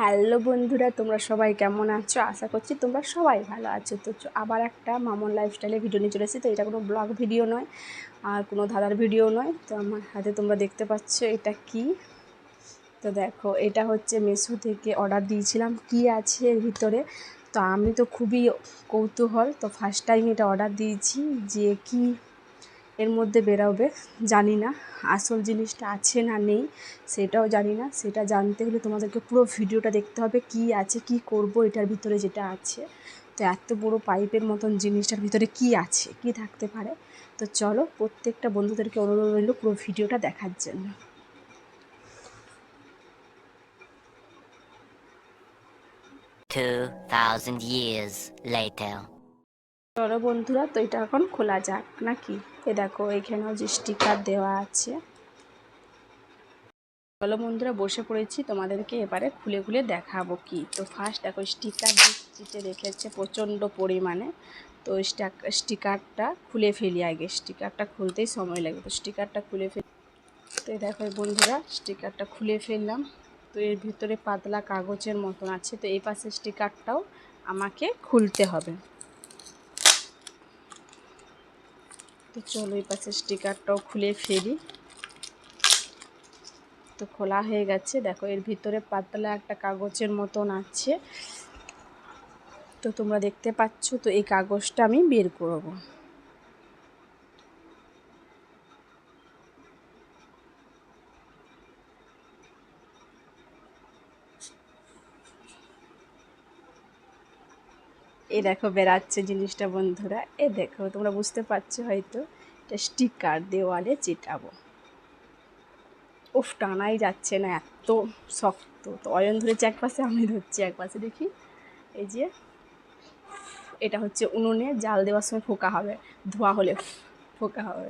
Hello বন্ধুরা, তোমরা সবাই কেমন আছো? আশা করছি তোমরা সবাই ভালো আছো। তো আবার একটা মামন লাইফস্টাইলে ভিডিও নিয়ে চলে এসেছি। তো এটা কোনো ব্লগ ভিডিও নয়, আর কোনো ধাঁধার ভিডিও নয়। তো আমার হাতে তোমরা দেখতে পাচ্ছ এটা কি। তো দেখো, এটা হচ্ছে মেশো থেকে অর্ডার দিয়েছিলাম। কি আছে এর ভিতরে? তো আমি তো খুবই কৌতূহল। তো ফার্স্ট টাইম এটা অর্ডার দিয়েছি যে কি এর মধ্যে বেরোবে, জানি না। আসল জিনিসটা আছে না নেই, সেটাও জানি না। সেটা জানতে হলে তোমাদেরকে পুরো ভিডিওটা দেখতে হবে, কি আছে, কি করব, এটার ভিতরে যেটা আছে। তো এত বড় পাইপের মতন জিনিসটার ভিতরে কি আছে, কি থাকতে পারে? তো চলো, প্রত্যেকটা বন্ধুদেরকে অনুরোধ রইল পুরো ভিডিওটা দেখার জন্য। Two thousand years later. চলো বন্ধুরা, তো এটা এখন খোলা যাক নাকি? এ দেখো, এখানেও যে স্টিকার দেওয়া আছে। চলো বন্ধুরা, বসে পড়েছি, তোমাদেরকে এবারে খুলে খুলে দেখাবো কি। তো ফার্স্ট দেখো স্টিকার চিটে রেখেছে প্রচণ্ড পরিমাণে। তো স্টিকারটা খুলে ফেলি আগে স্টিকারটা খুলতেই সময় লাগে তো স্টিকারটা খুলে ফেলি। তো দেখো বন্ধুরা স্টিকারটা খুলে ফেললাম। তো এর ভিতরে পাতলা কাগজের মতন আছে। তো এই পাশে স্টিকারটাও আমাকে খুলতে হবে। তো চলো এই পাশে স্টিকারটাও খুলে ফেলি। তো খোলা হয়ে গেছে। দেখো, এর ভিতরে পাতলা একটা কাগজের মতন আছে। তো তোমরা দেখতে পাচ্ছ, তো এই কাগজটা আমি বের করব। এই দেখো বেরাচ্ছে জিনিসটা বন্ধুরা। এ দেখো তোমরা বুঝতে পারছ হয়তো এটা স্টিকার দেওয়ালে চেটাবো। উফ টানাই যাচ্ছে না এত শক্ত। তো অয়ন ধরেছে এক পাশে আমি ধরছি এক পাশে দেখি। এই যে এটা হচ্ছে উনুনে জাল দেওয়ার সময় ফোকা হবে ধোয়া হলে ফোকা হবে।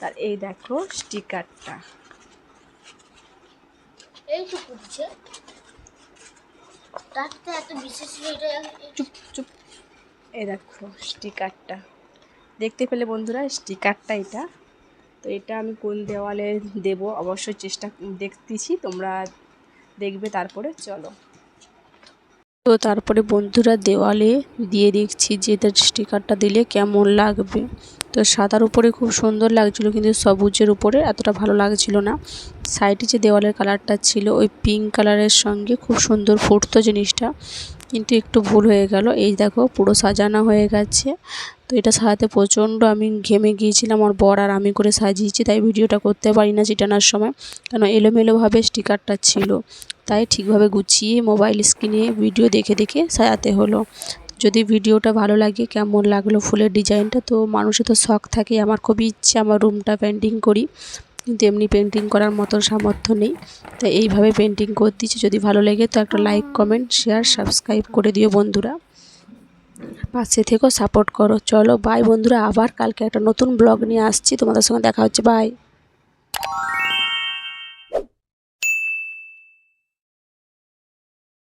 তার এই দেখো স্টিকারটা। চুপ চুপ। এই দেখো স্টিকারটা। দেখতে পেলে বন্ধুরা স্টিকারটা এটা। তো এটা আমি কোন দেওয়ালে দেব? অবশ্যই চেষ্টা দেখতেছি, তোমরা দেখবে তারপরে, চলো। তো তারপরে বন্ধুরা দেওয়ালে দিয়ে দেখছি যে এটার স্টিকারটা দিলে কেমন লাগবে। তো সাদার উপরে খুব সুন্দর লাগছিল, কিন্তু সবুজের উপরে এতটা ভালো লাগছিল না। সাইডে যে দেওয়ালের কালারটা ছিল, ওই পিঙ্ক কালারের সঙ্গে খুব সুন্দর ফুটতো জিনিসটা। কিন্তু একটু ভুল হয়ে গেল। এই দেখো, পুরো সাজানো হয়ে গেছে। তো এটা সাজাতে প্রচণ্ড আমি ঘেমে গিয়েছিলাম, আমার বর আর আমি করে সাজিয়েছি, তাই ভিডিওটা করতে পারি না চিটানোর সময়। কেন, এলোমেলোভাবে স্টিকারটা ছিল। তাই ঠিকভাবে গুছিয়ে মোবাইল স্ক্রিনে ভিডিও দেখে দেখে সাজাতে হলো। যদি ভিডিওটা ভালো লাগে, কেমন লাগল ফুলের ডিজাইনটা তো মানুষের তো শখ থাকে আমার খুবই ইচ্ছে, আমার রুমটা পেন্টিং করি। কিন্তু এমনি পেন্টিং করার মতন সামর্থ্য নেই। তাই এইভাবে পেন্টিং করতেছি। যদি ভালো লাগে তো একটা লাইক কমেন্ট শেয়ার সাবস্ক্রাইব করে দিও বন্ধুরা। পাশে থেকেও সাপোর্ট করো। চলো বাই বন্ধুরা। আবার কালকে একটা নতুন ব্লগ নিয়ে আসছি। তোমাদের সঙ্গে দেখা হচ্ছে। বাই